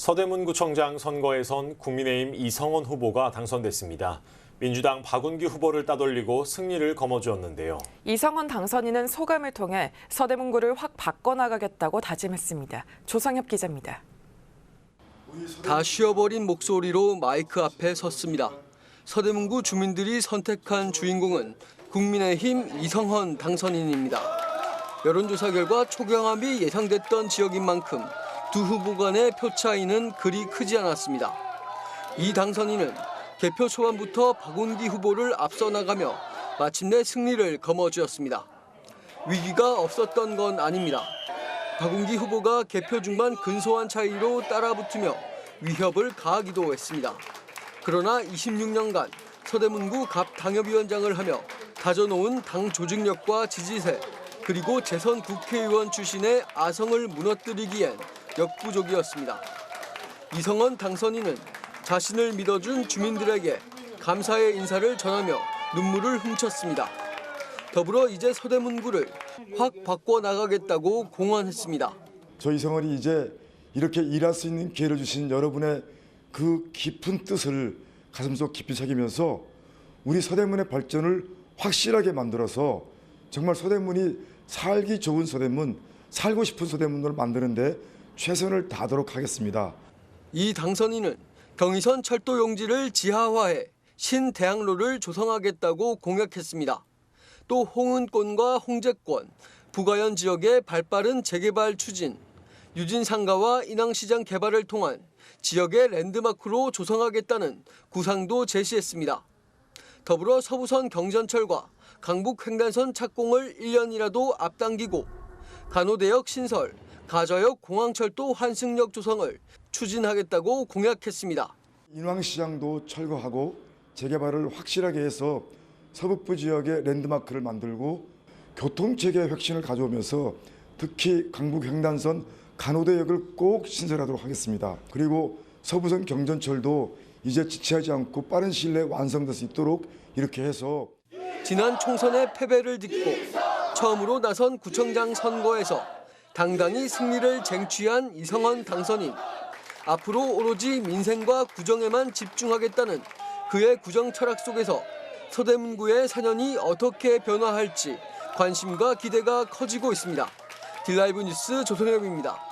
서대문구청장 선거에선 국민의힘 이성원 후보가 당선됐습니다. 민주당 박운기 후보를 따돌리고 승리를 거머쥐었는데요. 이성원 당선인은 소감을 통해 서대문구를 확 바꿔나가겠다고 다짐했습니다. 조상엽 기자입니다. 다 쉬어버린 목소리로 마이크 앞에 섰습니다. 서대문구 주민들이 선택한 주인공은 국민의힘 이성헌 당선인입니다. 여론조사 결과 초경합이 예상됐던 지역인 만큼 두 후보 간의 표 차이는 그리 크지 않았습니다. 이 당선인은 개표 초반부터 박운기 후보를 앞서 나가며 마침내 승리를 거머쥐었습니다. 위기가 없었던 건 아닙니다. 박운기 후보가 개표 중반 근소한 차이로 따라붙으며 위협을 가하기도 했습니다. 그러나 26년간 서대문구 갑 당협위원장을 하며 다져놓은 당 조직력과 지지세 그리고 재선 국회의원 출신의 아성을 무너뜨리기엔 역부족이었습니다. 이성원 당선인은 자신을 믿어준 주민들에게 감사의 인사를 전하며 눈물을 훔쳤습니다. 더불어 이제 서대문구를 확 바꿔 나가겠다고 공언했습니다. 저 이성원이 이제 이렇게 일할 수 있는 기회를 주신 여러분의 그 깊은 뜻을 가슴속 깊이 새기면서 우리 서대문의 발전을 확실하게 만들어서 정말 서대문이 살기 좋은 서대문, 살고 싶은 서대문을 만드는데 최선을 다하도록 하겠습니다. 이 당선인은 경의선 철도 용지를 지하화해 신대학로를 조성하겠다고 공약했습니다. 또 홍은권과 홍제권, 부가현 지역의 발빠른 재개발 추진, 유진상가와 인왕시장 개발을 통한 지역의 랜드마크로 조성하겠다는 구상도 제시했습니다. 더불어 서부선 경전철과 강북 횡단선 착공을 1년이라도 앞당기고 간호대역 신설, 가저역 공항철도 환승역 조성을 추진하겠다고 공약했습니다. 인왕시장도 철거하고 재개발을 확실하게 해서 서북부 지역의 랜드마크를 만들고 교통체계 혁신을 가져오면서 특히 강북 횡단선 간호대역을 꼭 신설하도록 하겠습니다. 그리고 서부선 경전철도 이제 지체하지 않고 빠른 시일 내에 완성될 수 있도록 이렇게 해서 지난 총선의 패배를 딛고 처음으로 나선 구청장 선거에서 당당히 승리를 쟁취한 이성헌 당선인. 앞으로 오로지 민생과 구정에만 집중하겠다는 그의 구정 철학 속에서 서대문구의 사년이 어떻게 변화할지 관심과 기대가 커지고 있습니다. 딜라이브 뉴스 조선엽입니다.